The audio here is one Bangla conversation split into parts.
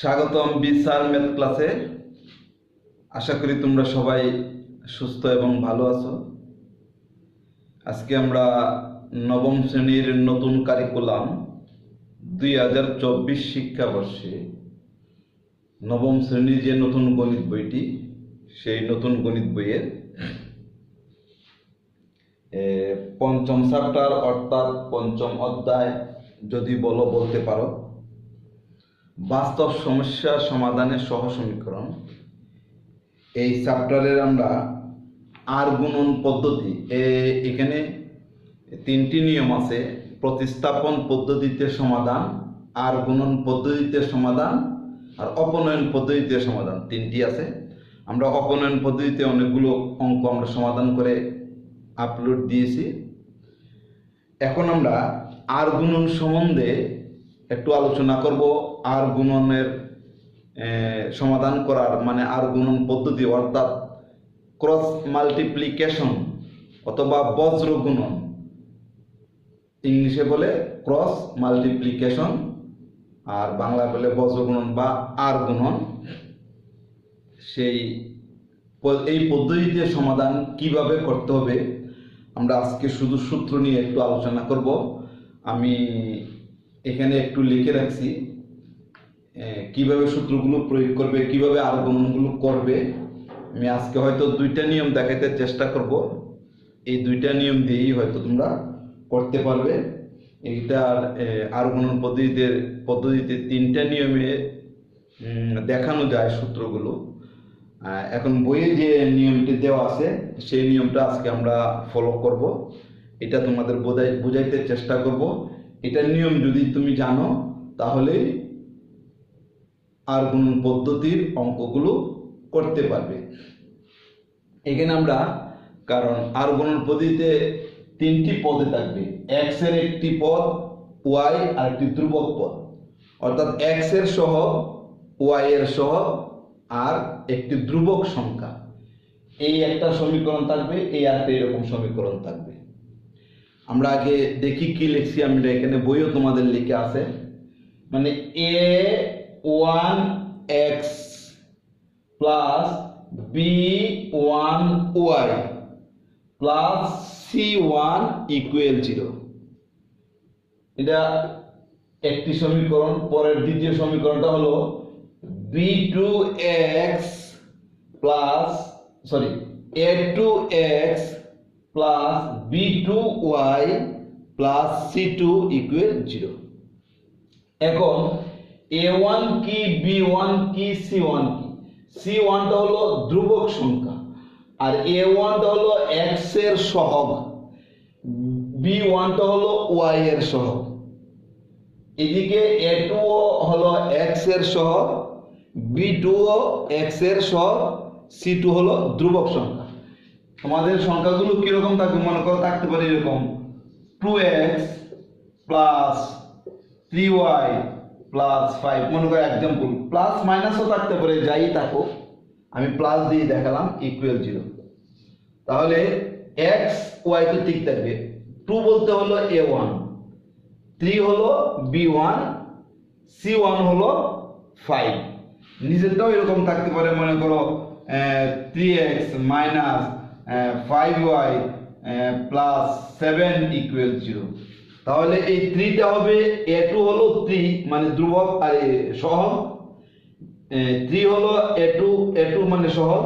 স্বাগতম বিসার ম্যাথ ক্লাসে। আশা করি তোমরা সবাই সুস্থ এবং ভালো আছো। আজকে আমরা নবম শ্রেণির নতুন কারিকুলাম দুই হাজার চব্বিশ শিক্ষাবর্ষে। নবম শ্রেণির যে নতুন গণিত বইটি, সেই নতুন গণিত বইয়ের পঞ্চম চ্যাপ্টার অর্থাৎ পঞ্চম অধ্যায়, যদি বলো, বলতে পারো। বাস্তব সমস্যা সমাধানের সহ সমীকরণ। এই চ্যাপ্টারের আমরা আর গুণন পদ্ধতি এখানে তিনটি নিয়ম আছে, প্রতিস্থাপন পদ্ধতিতে সমাধান, আর গুণন পদ্ধতিতে সমাধান, আর অপনয়ন পদ্ধতিতে সমাধান, তিনটি আছে। আমরা অপনয়ন পদ্ধতিতে অনেকগুলো অঙ্ক আমরা সমাধান করে আপলোড দিয়েছি। এখন আমরা আর গুণন সম্বন্ধে একটু আলোচনা করব। আর গুণনের সমাধান করার মানে আর গুণন পদ্ধতি অর্থাৎ ক্রস মাল্টিপ্লিকেশন অথবা বজ্র গুণন। ইংলিশে বলে ক্রস মাল্টিপ্লিকেশন আর বাংলা বলে বজ্র গুণন বা আর গুণন। সেই এই পদ্ধতিতে সমাধান কীভাবে করতে হবে, আমরা আজকে শুধু সূত্র নিয়ে একটু আলোচনা করব। আমি এখানে একটু লিখে রাখছি। কীভাবে সূত্রগুলো প্রয়োগ করবে, কীভাবে আর গণনগুলো করবে, আমি আজকে হয়তো দুইটা নিয়ম দেখাতে চেষ্টা করব। এই দুইটা নিয়ম দিয়েই হয়তো তোমরা করতে পারবে। এইটার গণন পদ্ধতিতে পদ্ধতিতে তিনটা নিয়মে দেখানো যায় সূত্রগুলো এখন বইয়ে যে নিয়মটি দেওয়া আছে, সেই নিয়মটা আজকে আমরা ফলো করব। এটা তোমাদের বোঝাই, বোঝাইতে চেষ্টা করব। এটার নিয়ম যদি তুমি জানো, তাহলে আর কোন পদ্ধতির অঙ্কগুলো করতে পারবে। এখানে আমরা, কারণ আর গণন পদ্ধতিতে তিনটি পদে থাকবে। এক্সের একটি পদ ওয়াই আর একটি ধ্রুবক পদ। অর্থাৎ এক্সের সহ ওয়াই এর সহ আর একটি ধ্রুবক সংখ্যা। এই একটা সমীকরণ থাকবে, এই একটা এরকম সমীকরণ থাকবে। আমরা আগে দেখি কি লিখছি আমরা এখানে বইও তোমাদের লিখে আছে। মানে A one X plus B one Y plus C one equal zero এটা একটি সমীকরণ, পরের দ্বিতীয় সমীকরণটা হলো B two X plus sorry A two X plus B two Y plus C two equal zero এখন এ ওয়ান কি বি ওয়ান কি সি ওয়ান কি সি ওয়ানটা হলো ধ্রুবক সংখ্যা, আর এ ওয়ানটা হলো এক্সের সহগ বি ওয়ানটা হলো ওয়াই এর সহগ। এদিকে এ টু হলো এক্সের সহগ বি টু এক্সের সহগ সি টু হলো ধ্রুবক সংখ্যা। আমাদের সংখ্যাগুলো কীরকম থাকবে মনে করো? থাকতে পারে এরকম। Two X plus three Y plus five মনে করো এক্সাম্পল প্লাস মাইনাসও থাকতে পারে, যাই থাকুক, আমি প্লাস দিয়ে দেখালাম ইকুয়াল জিরো তাহলে এক্স ওয়াই তো ঠিক থাকবে। টু বলতে হলো এ ওয়ান থ্রি হলো বি ওয়ান সি ওয়ান হলো ফাইভ নিজেরটাও এরকম থাকতে পারে, মনে করো three X minus five Y plus seven equal zero তাহলে এই থ্রিটা হবে এ টু হলো থ্রি মানে ধ্রুবক আর সহগ। থ্রি হলো এ টু এ টু মানে সহগ।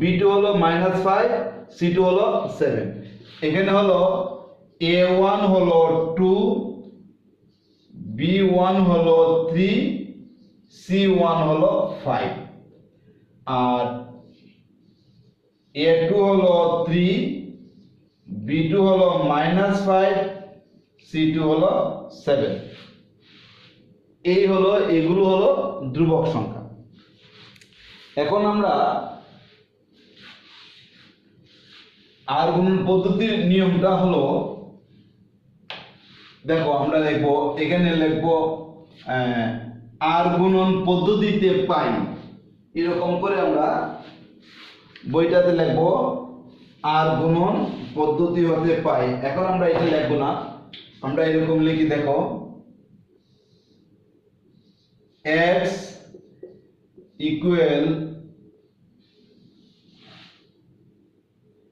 বি টু হলো মাইনাস ফাইভ, সি টু হলো সেভেন। এখানে হলো এ ওয়ান হলো টু, বি ওয়ান হলো থ্রি সি ওয়ান হলো ফাইভ। আর এ টু হলো থ্রি বি টু হলো মাইনাস ফাইভ সি টু হলো সেভেন এই হলো, এগুলো হলো ধ্রুবক সংখ্যা। এখন আমরা আর গুণন পদ্ধতির নিয়মটা হলো, দেখো আমরা লিখব, এখানে লিখব আর গুণন পদ্ধতিতে পাই। এরকম করে আমরা বইটাতে লিখব আর গুণন পদ্ধতি হতে পাই। এখন আমরা এটা লিখব না। আমরা এরকম লিখি, দেখো। এক্স ইকুয়াল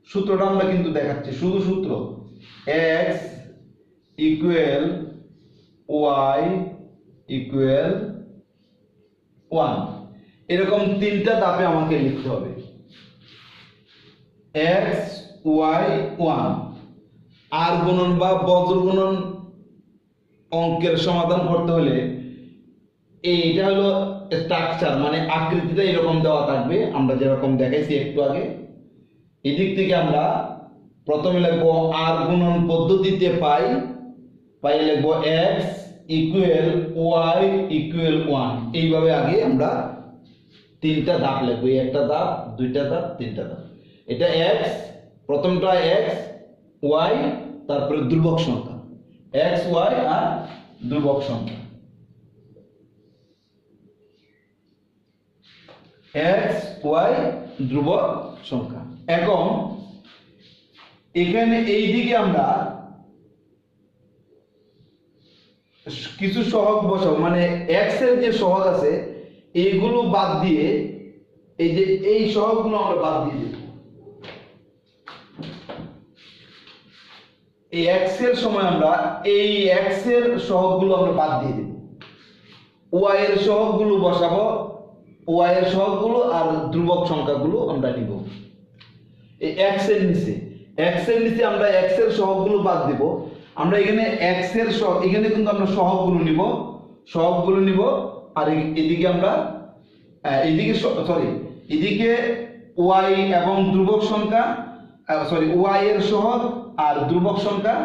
সূত্রটা আমরা কিন্তু দেখাচ্ছি, শুধু সূত্র। X equal Y equal one এরকম তিনটা ধাপে আমাকে লিখতে হবে। এক্স ওয়াই ওয়ান আর গুণন বা বজ্র গুণন অঙ্কের সমাধান করতে হলে এইটা হলো স্ট্রাকচার মানে আকৃতিটা এরকম দেওয়া থাকবে। আমরা যেরকম দেখাইছি একটু আগে। এদিক থেকে আমরা প্রথমে লিখব আর গুণন পদ্ধতিতে পাই। পাই লিখব X equal Y equal one এইভাবে আগে আমরা তিনটা ধাপ লিখব। একটা ধাপ, দুইটা ধাপ, তিনটা ধাপ। এটা এক্স প্রথমটা এক্স ওয়াই তারপরে ধ্রুবক সংখ্যা। এক্স ওয়াই আর ধ্রুবক সংখ্যা। এক্স ওয়াই ধ্রুবক সংখ্যা। এখন, এখানে এই দিকে আমরা কিছু সহগ বসাবো। মানে এক্সের যে সহগ আছে এইগুলো বাদ দিয়ে, এই যে এই সহগগুলো আমরা বাদ দিয়ে দেব। এই এক্সের সময় আমরা এই এক্সের সহগগুলো আমরা বাদ দিয়ে দেব। ওয়াই এর সহগগুলো বসাবো ওয়াই এর সহগগুলো আর ধ্রুবক সংখ্যাগুলো আমরা নিব। এই এক্সের নিচে এক্সের নিচে আমরা এক্সের সহগগুলো বাদ দিব। আমরা এখানে এক্সের সহ, এখানে কিন্তু আমরা সহগগুলো নিব সহগগুলো নিব, আর এদিকে আমরা এদিকে সরি এদিকে ওয়াই এবং ধ্রুবক সংখ্যা সরি ওয়াই এর সহগ আর ধ্রুবক সংখ্যা।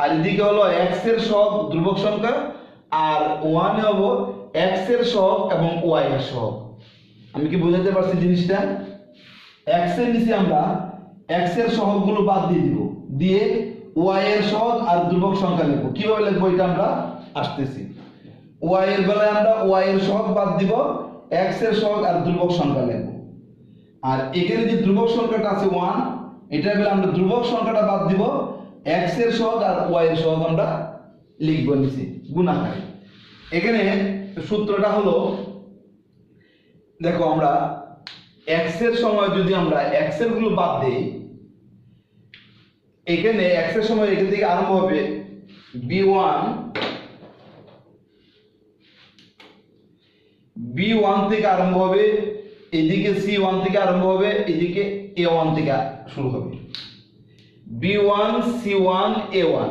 আর এদিকে হলো এক্সের সহগ, ধ্রুবক সংখ্যা। আর ওয়ানে হব এক্সের সহগ এবং ওয়াই এর সহগ। আমি কি বোঝাতে পারছি জিনিসটা? এক্সের নিচে আমরা এক্সের সহগগুলো বাদ দিয়ে দিব। দিয়ে ওয়াই এর সহগ আর ধ্রুবক সংখ্যা লিখব। কীভাবে লিখব এটা আমরা আসতেছি। ওয়াই এর বেলায় আমরা ওয়াই এর সহগ বাদ দিব এক্সের সহগ আর ধ্রুবক সংখ্যা লিখব। আর এখানে যে ধ্রুবক সংখ্যাটা আছে ওয়ান এটার বেলা আমরা ধ্রুবক সংখ্যাটা বাদ দিব এক্সের সহগ আর ওয়াই এর সহগ আমরা লিখব নিচে, গুণাকারে। এখানে সূত্রটা হলো, দেখো আমরা এক্সের সময় যদি আমরা এক্সেরগুলো বাদ দেই, এখানে এক্সের সময় এখান থেকে আরম্ভ হবে বি ওয়ান বি ওয়ান থেকে আরম্ভ হবে, এদিকে সি ওয়ান থেকে আরম্ভ হবে, এদিকে এ ওয়ান থেকে শুরু হবে। B one C one A one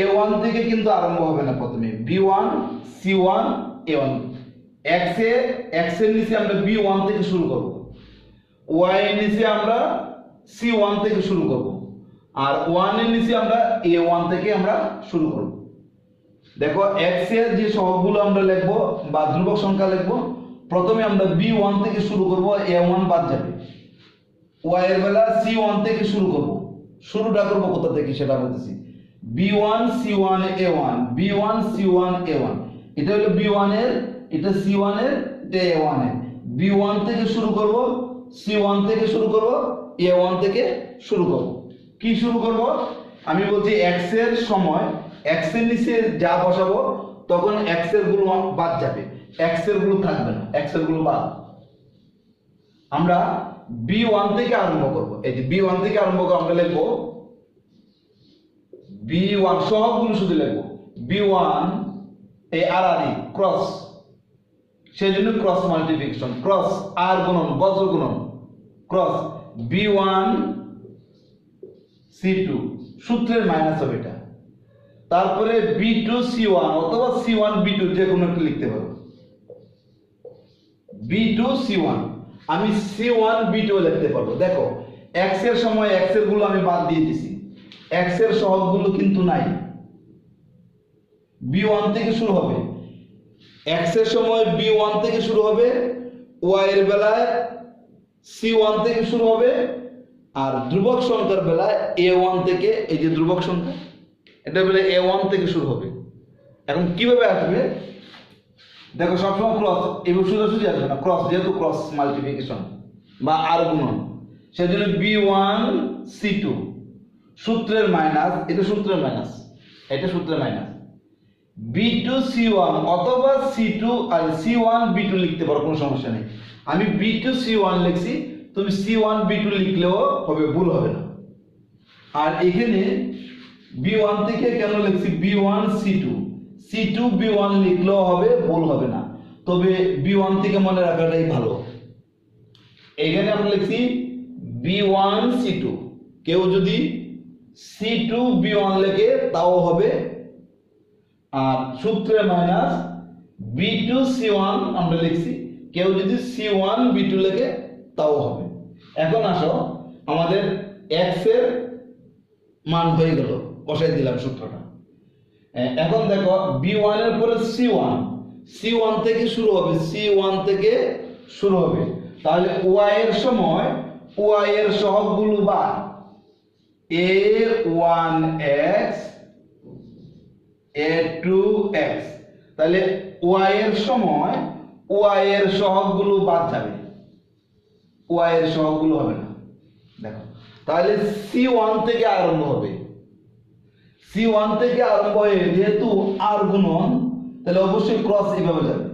A one থেকে কিন্তু আরম্ভ হবে না প্রথমে। B one C one A one X A এক্সের নিচে আমরা বি ওয়ান থেকে শুরু করব। ওয়াই এর নিচে আমরা সি ওয়ান থেকে শুরু করব। আর ওয়ানের নিচে আমরা এ ওয়ান থেকে আমরা শুরু করব। দেখো এক্সের যে সহগগুলো আমরা লিখব বা ধ্রুবক সংখ্যা লিখব, প্রথমে আমরা বি ওয়ান থেকে শুরু করব এ ওয়ান বাদ যাবে। ওয়াই বেলা সি ওয়ান থেকে শুরু করব। শুরুটা করব কোথা থেকে সেটা বলতেছি। B one C one A one B one C one A one এটা হলো বি ওয়ানের, এটা সি ওয়ানের, এটা এ ওয়ানের। বি ওয়ান থেকে শুরু করব সি ওয়ান থেকে শুরু করব এ ওয়ান থেকে শুরু করব। কি শুরু করব? আমি বলছি এক্সের সময় এক্সের নিচে যা বসাবো, তখন এক্সেরগুলো বাদ যাবে। এক্সেরগুলো থাকবে না। এক্সেরগুলো বাদ। আমরা বি ওয়ান থেকে আরম্ভ করব। এই যে বি ওয়ান থেকে আরম্ভ করে আমরা লিখব বি ওয়ান সবগুলো শুধু লিখব। বি ওয়ান এ আর আর ক্রস সেই জন্য ক্রস মাল্টিপ্লিকেশন ক্রস আর গুণন, বজ্র গুণন cross B one C two সূত্রের মাইনাস হবে এটা। তারপরে বি টু সি ওয়ান অথবা সি ওয়ান বি টু যে কোনো একটা লিখতে পারো। বি টু সি ওয়ান আমি সি ওয়ান বি টু লিখতে পারব। দেখো এক্সের সময় এক্সেরগুলো আমি বাদ দিয়ে দিছি। এক্সের সহগগুলো কিন্তু নাই। বি ওয়ান থেকে শুরু হবে। এক্সের সময় বি ওয়ান থেকে শুরু হবে ওয়াই এর বেলায় সি ওয়ান থেকে শুরু হবে, আর ধ্রুবক সংখ্যার বেলায় এ ওয়ান থেকে, এই যে ধ্রুবক সংখ্যা, এটা বেলা এ ওয়ান থেকে শুরু হবে। এখন কীভাবে আসবে? দেখো সবসময় ক্রস এবার সোজাসুজি আসবে না। ক্রস যেহেতু ক্রস মাল্টিপ্লিকেশন বা আর গুণন, সেজন্য বি ওয়ান সি টু সূত্রের মাইনাস এটা সূত্রের মাইনাস এটা সূত্রের minus B two C one অথবা সি টু আর সি ওয়ান বি টু লিখতে পারো, কোনো সমস্যা নেই। আমি বি টু সি ওয়ান লিখছি, তুমি সি ওয়ান বি টু লিখলেও হবে, ভুল হবে না। আর এখানে বি ওয়ান থেকে কেন লিখছি? B one C two C two B one লিখলেও হবে, ভুল হবে না। তবে বি ওয়ান থেকে মনে রাখাটাই ভালো। এখানে আমরা লিখছি বি ওয়ান সি টু কেউ যদি সি টু বি ওয়ান লেখে, তাও হবে। আর সূত্রে minus B two C one আমরা লিখছি। কেউ যদি সি ওয়ান বি টু লেখে, তাও হবে। এখন আসো, আমাদের এক্সের মান হয়ে গেল। বসাই দিলাম সূত্রটা। এখন দেখো বি ওয়ানের পরে সি ওয়ান সি ওয়ান থেকে শুরু হবে সি ওয়ান থেকে শুরু হবে। তাহলে ওয়াই এর সময় ওয়াই এর সহগগুলো বা A one X A two X তাহলে ওয়াই এর সময় ওয়াই এর সহগগুলো বাদ যাবে। ওয়াই এর সহগগুলো হবে না। দেখো, তাহলে সি ওয়ান থেকে আরম্ভ হবে। সি ওয়ান থেকে আরম্ভ হয়ে যেহেতু আর গুণন, তাহলে অবশ্যই ক্রস এইভাবে যাবে।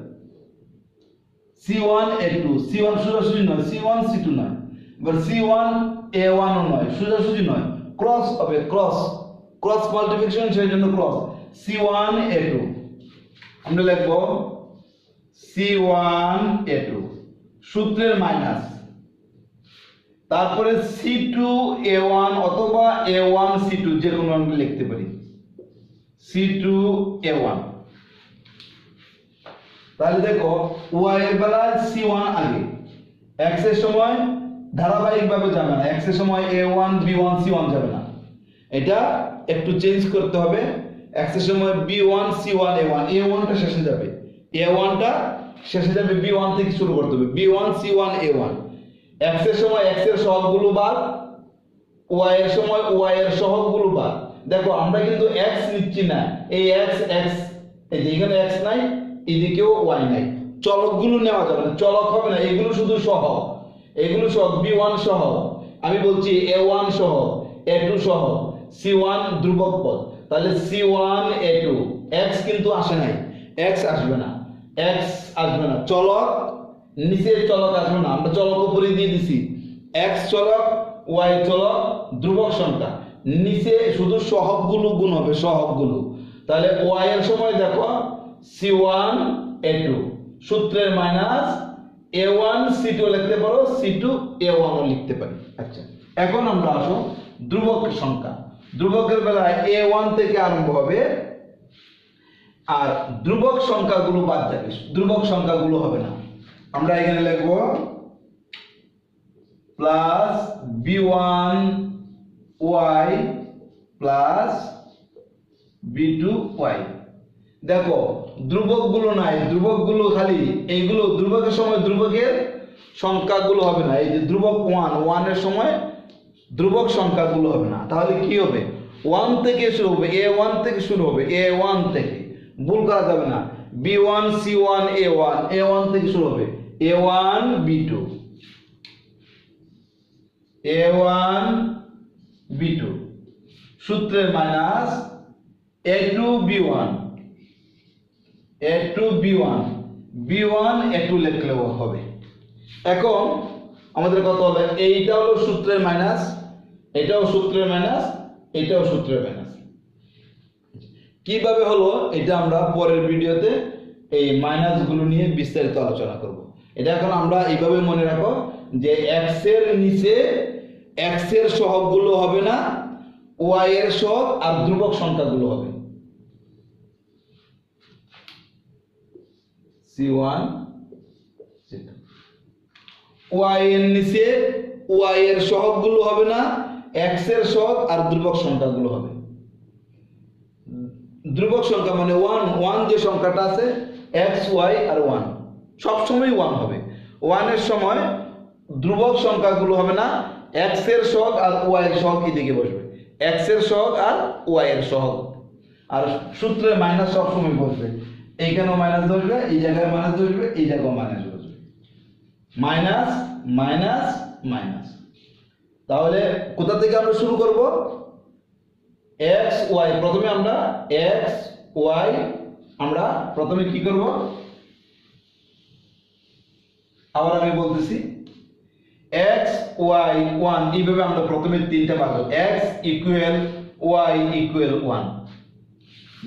C one A two C one সোজাসুজি নয় সি ওয়ান সি টু নয়। এবার সি ওয়ান এ ওয়ানও নয়, সোজাসুজি নয়। ক্রস হবে ক্রস ক্রস মাল্টিপ্লিকেশন সেই জন্য cross C one A two আমরা লিখব সি ওয়ান এ টু সূত্রের মাইনাস তারপরে সি টু এ ওয়ান অথবা এ ওয়ান সি টু যে কোনো আমরা লিখতে পারি। সি টু এ ওয়ান তাহলে দেখো ওয়াই এর বেলায় সি ওয়ান আগে। এক্সের সময় ধারাবাহিকভাবে যাবে না। এক্সের সময় A one B one C one যাবে না। এটা একটু চেঞ্জ করতে হবে। এক্সের সময় B one C one A one A ওয়ানটা শেষে যাবে। এ ওয়ানটা শেষে যাবে বি ওয়ান থেকে শুরু করতে হবে। B one C one A one এক্সের সময় এক্সের সবগুলো বাদ ওয়াই এর সময় ওয়াই এর সহগগুলো বাদ। দেখো, আমরা কিন্তু এক্স নিচ্ছি না। এই এক্স এক্স এই যে এখানে নাই, এদিকেও ওয়াই নাই। চলকগুলো নেওয়া যাবে না। চলক হবে না, এগুলো শুধু সহ এগুলো সহ বি ওয়ান সহ আমি বলছি এ ওয়ান সহ এ টু সহ সি ওয়ান ধ্রুবক পদ। তাহলে C one A two X কিন্তু আসে নাই। এক্স আসবে না। এক্স আসবে না। চলক নিচের চলক আসবে না, আমরা চলক উপরে দিয়ে দিছি। এক্স চলক ওয়াই চলক, ধ্রুবক সংখ্যা। নিচে শুধু সহগগুলো গুণ হবে, সহগগুলো। তাহলে ওয়াই এর সময় দেখো সি ওয়ান এ টু সূত্রের minus A one C two লিখতে পারো সি টু এ ওয়ানও লিখতে পারি। আচ্ছা এখন আমরা আসো ধ্রুবক সংখ্যা। ধ্রুবকের বেলায় এ ওয়ান থেকে আরম্ভ হবে, আর ধ্রুবক সংখ্যাগুলো বাদ যাবে। ধ্রুবক সংখ্যাগুলো হবে না। আমরা এখানে লিখব plus B one Y plus B two Y দেখো, ধ্রুবকগুলো নাই, ধ্রুবকগুলো খালি এইগুলো ধ্রুবকের সময় ধ্রুবকের সংখ্যাগুলো হবে না। এই যে ধ্রুবক ওয়ান ওয়ানের সময় ধ্রুবক সংখ্যাগুলো হবে না। তাহলে কি হবে? ওয়ান থেকে শুরু হবে এ ওয়ান থেকে শুরু হবে এ ওয়ান থেকে। ভুল করা যাবে না। B one C one A one A one থেকে শুরু হবে। A one B two A one B two সূত্রের minus A two B one A two B one B one A two লিখলেও হবে। এখন আমাদের কত হবে? এইটা হলো সূত্রের মাইনাস, এটাও সূত্রের মাইনাস, এটাও সূত্রের মাইনাস। কীভাবে হলো? এটা আমরা পরের ভিডিওতে এই মাইনাসগুলো নিয়ে বিস্তারিত আলোচনা করব। এটা এখন আমরা এইভাবে মনে রাখো যে এক্সের নিচে এক্সের সহগগুলো হবে না ওয়াই এর সহগ আর ধ্রুবক সংখ্যাগুলো হবে। সি ওয়ান ওয়াই এর নিচে ওয়াই এর সহগগুলো হবে না এক্সের সহগ আর ধ্রুবক সংখ্যাগুলো হবে। ধ্রুবক সংখ্যা মানে ওয়ান ওয়ান যে সংখ্যাটা আছে এক্স ওয়াই আর ওয়ান সবসময় ওয়ান হবে। ওয়ানের সময় ধ্রুবক সংখ্যাগুলো হবে না এক্সের সহগ আর ওয়াই এর সহগ এদিকে বসবে। এক্সের সহগ আর ওয়াই এর সহগ। আর সূত্রে মাইনাস সবসময় বসবে। এইখানেও মাইনাস বসবে, এই জায়গায় মাইনাস বসবে, এই জায়গায় মাইনাস বসবে। মাইনাস মাইনাস মাইনাস তাহলে কোথা থেকে আমরা শুরু করব? এক্স ওয়াই প্রথমে আমরা এক্স ওয়াই আমরা প্রথমে কি করব? আবার আমি বলতেছি এক্স ওয়াই ওয়ান এইভাবে আমরা প্রথমে তিনটা পাবো X equal Y equal one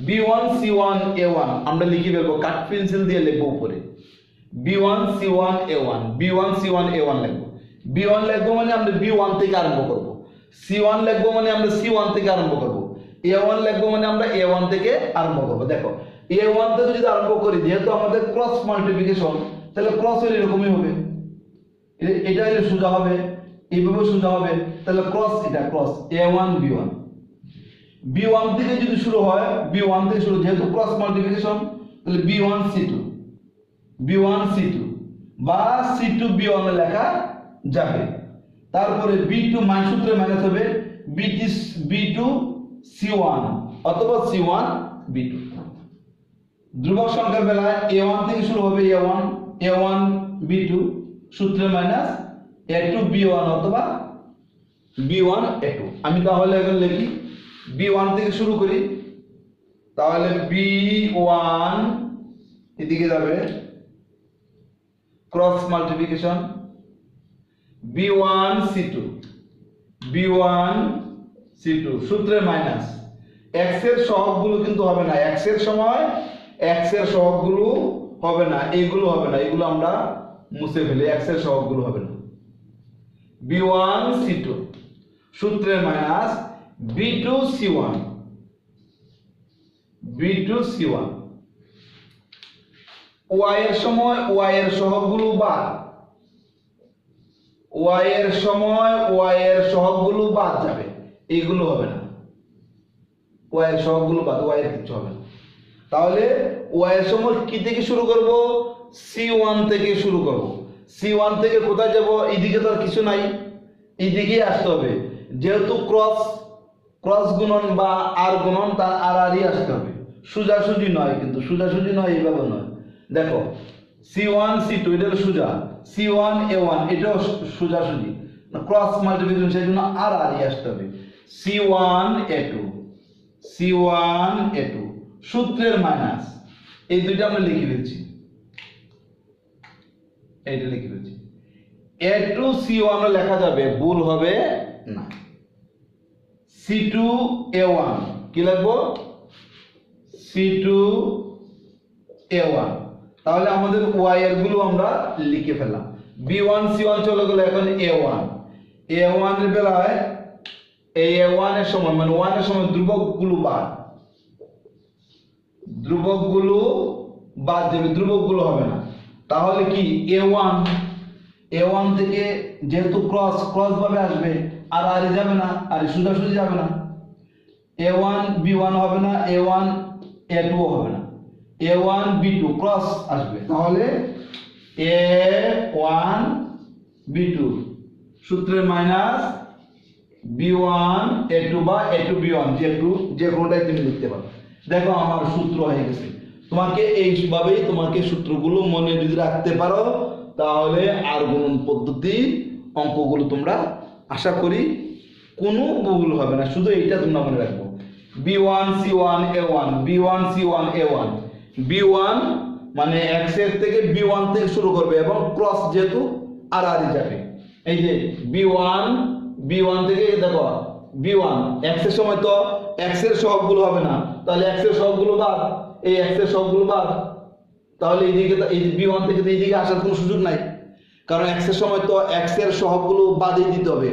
B one C one A one আমরা লিখে ফেলব কাঠ পেন্সিল দিয়ে লিখব উপরে। B one C one A one B one C one A one লিখব। বি ওয়ান লিখব মানে আমরা বি ওয়ান থেকে আরম্ভ করব। সি ওয়ান লিখব মানে আমরা সি ওয়ান থেকে আরম্ভ করব। এ ওয়ান লিখব মানে আমরা এ ওয়ান থেকে আরম্ভ করব। দেখো এ ওয়ান থেকে যদি আরম্ভ করি, যেহেতু আমাদের ক্রস মাল্টিপ্লিকেশন তাহলে ক্রস হলে এরকমই হবে। এটা হলে সোজা হবে এইভাবে সোজা হবে। তাহলে ক্রস এটা cross A one B one B one থেকে যদি শুরু হয় বি ওয়ান থেকে শুরু, যেহেতু ক্রস মাল্টিপ্লিকেশন তাহলে B one C two B one C two বা সি টু বি ওয়ান লেখা যাবে। তারপরে বি টু মান সূত্রে মাইনাস হবে B T B two C one অথবা সি ওয়ান বি টু ধ্রুবক সংখ্যার বেলায় এ ওয়ান থেকে শুরু হবে A one A one B two সূত্রে minus A two B one অথবা বি ওয়ান এ টু আমি তাহলে এখন লিখি বি ওয়ান থেকে শুরু করি, তাহলে বি ওয়ান এদিকে যাবে cross multiplication B one C two B one C two সূত্রে মাইনাস এক্সের সহগগুলো কিন্তু হবে না এক্সের সময় এক্সের সহগগুলো হবে না এগুলো হবে না এগুলো আমরা মুছে ফেলি এক্সের সহগগুলো হবে না। বি ওয়ান সি টু সূত্রের minus B two C one B two C one Y এর সময় ওয়াই এর সহগগুলো বাদ। ওয়াই এর সময় ওয়াই এর সহগগুলো বাদ যাবে এগুলো হবে না। ওয়াই এর সহগগুলো বাদ ওয়াই এর কিছু হবে না। তাহলে ওয়াই এর কি থেকে শুরু করব? সি ওয়ান থেকে শুরু করব। সি ওয়ান থেকে কোথায় যাব? এইদিকে তো আর কিছু নাই। এইদিকেই আসতে হবে। যেহেতু ক্রস ক্রস গুণন বা আর গুণন তার আর আরই আসতে হবে। সোজাসুজি নয় কিন্তু, সোজাসুজি নয়, এইভাবে নয়। দেখো, সি ওয়ান, সি টু, এটা সোজা। সি ওয়ান, এ ওয়ান, এটাও সোজাসুজি। ক্রস মাল্টিপ্লিকেশন, সেই জন্য আর আরই আসতে হবে। C one, A two. C one, A two. সূত্রের মাইনাস এই দুইটা আমরা লিখে দিচ্ছি এইটা লিখে দিচ্ছি এ টু সি আমরা লেখা যাবে, ভুল হবে না। সি টু এ ওয়ান কি লিখব? সি টু এ ওয়ান তাহলে আমাদের ওয়াই এরগুলো আমরা লিখে ফেললাম। বি ওয়ান সি ওয়ান চলে গেলো এখন এ ওয়ান এ ওয়ানের বেলায় এই এ ওয়ানের সময় মানে ওয়ানের সময় ধ্রুবকগুলো বাদ। ধ্রুবকগুলো বাদ দেবে, ধ্রুবকগুলো হবে না। তাহলে কি? এ ওয়ান এ ওয়ান থেকে যেহেতু ক্রস ক্রস ভাবে আসবে, আর আর যাবে না, আর সোজাসুজি যাবে না। এ ওয়ান বি ওয়ান হবে না এ ওয়ান এ টু হবে না। A one B two cross আসবে। তাহলে এ ওয়ান বি টু সূত্রের minus B one A two বা এ টু বি ওয়ান যে টু যে কোনোটাই তুমি লিখতে পারো। দেখো আমার সূত্র হয়ে গেছে। তোমাকে এইভাবেই তোমাকে সূত্রগুলো মনে যদি রাখতে পারো, তাহলে আর গুণন পদ্ধতি অঙ্কগুলো তোমরা আশা করি কোনো ভুল হবে না। শুধু এইটা তোমরা মনে রাখব। B one C one A one B one C one A one B one মানে এক্সের থেকে বি ওয়ান থেকে শুরু করবে এবং ক্রস যেহেতু আর আর যাবে। এই যে বি ওয়ান বি ওয়ান থেকে, দেখো বি ওয়ান এক্সের সময় তো এক্সের সহগগুলো হবে না তাহলে এক্সের সহগগুলো বাদ এই এক্সের সহগগুলো বাদ তাহলে এইদিকে এই বি ওয়ান থেকে তো এইদিকে আসার কোনো সুযোগ নাই কারণ এক্সের সময় তো এক্সের সহগগুলো বাদই দিতে হবে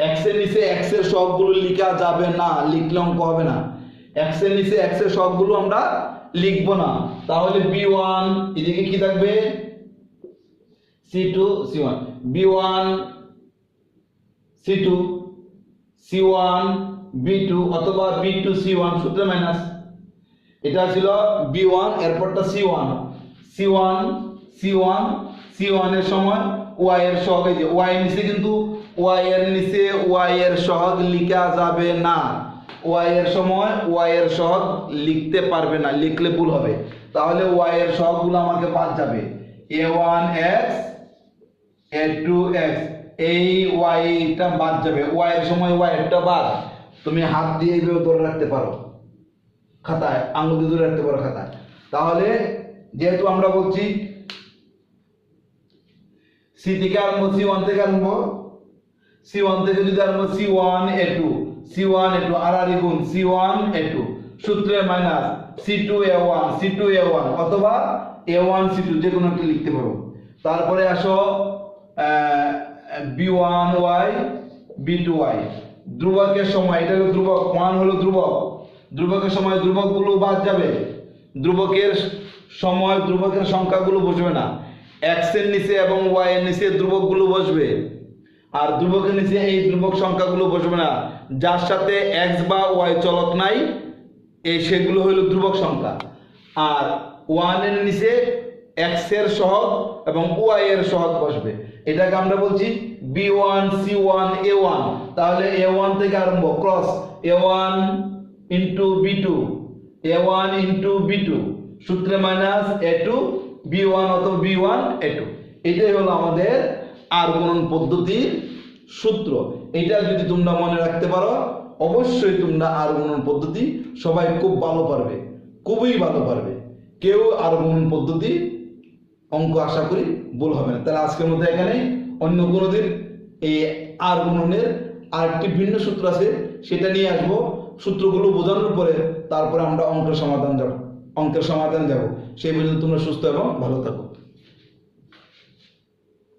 এক্সের নিচে এক্সের সহগগুলো লেখা যাবে না লিখলে অঙ্ক হবে না এক্সের নিচে এক্সের সহগগুলো আমরা লিখব না তাহলে বি ওয়ান এদিকে কি থাকবে C two C one B one C two C one B two অথবা বি টু সি ওয়ান সূত্রে মাইনাস এটা ছিল বি ওয়ান এরপরটা C one C one C one C ওয়ানের সময় এর সহগ, এই যে ওয়াই নিচে কিন্তু ওয়াই এর নিচে ওয়াই এর সহগ লিখা যাবে না। ওয়াই এর সময় ওয়াই এর সহগ লিখতে পারবে না, লিখলে ভুল হবে। তাহলে ওয়াই এর সহগগুলো আমাকে বাদ যাবে। A one X A two X এই ওয়াইটা বাদ যাবে। ওয়াই এর সময় ওয়াই এরটা বাদ। তুমি হাত দিয়ে এইভাবে ধরে রাখতে পারো। খাতায়, আঙুল দিয়ে ধরে রাখতে পারো খাতায়। তাহলে যেহেতু আমরা বলছি সি থেকে আরম্ভ সি ওয়ান থেকে আরম্ভ সি ওয়ান থেকে যদি আরম্ভ C one A two C one A two আর আর গুণ সি ওয়ান এ টু সূত্রে minus C two A one C two A one অথবা এ ওয়ান সি টু যে কোনো একটি লিখতে পারো। তারপরে আসো B one Y B two Y. ধ্রুবকের সময় এটা ধ্রুবক, ওয়ান হলো ধ্রুবক। ধ্রুবকের সময় ধ্রুবকগুলো বাদ যাবে। ধ্রুবকের সময় ধ্রুবকের সংখ্যাগুলো বসবে না। এক্সের নিচে এবং ওয়াই এর নিচে ধ্রুবকগুলো বসবে। আর ধ্রুবকের নিচে এই ধ্রুবক সংখ্যাগুলো বসবে না। যার সাথে এক্স বা ওয়াই চলক নাই এই সেগুলো হলো ধ্রুবক সংখ্যা। আর ওয়ানের নিচে এক্সের সহগ এবং ওয়াই এর সহগ বসবে। এটাকে আমরা বলছি B one C one A one তাহলে এ ওয়ান থেকে আরম্ভ cross A one into B two A one into B two সূত্রে minus A two B one অথবা বি ওয়ান এ টু এটাই হলো আমাদের আর গুণন পদ্ধতির সূত্র। এটা যদি তোমরা মনে রাখতে পারো, অবশ্যই তোমরা আর গুণন পদ্ধতি সবাই খুব ভালো পারবে, খুবই ভালো পারবে। কেউ আর গুণন পদ্ধতি অঙ্ক আশা করি ভুল হবে না। তাহলে আজকের মধ্যে এখানে অন্য কোনো দিন এই আর গুণনের আরেকটি ভিন্ন সূত্র আছে, সেটা নিয়ে আসব। সূত্রগুলো বোঝানোর পরে তারপরে আমরা অঙ্কের সমাধান যাব অঙ্কের সমাধান যাব। সেই পর্যন্ত তোমরা সুস্থ এবং ভালো থাকো।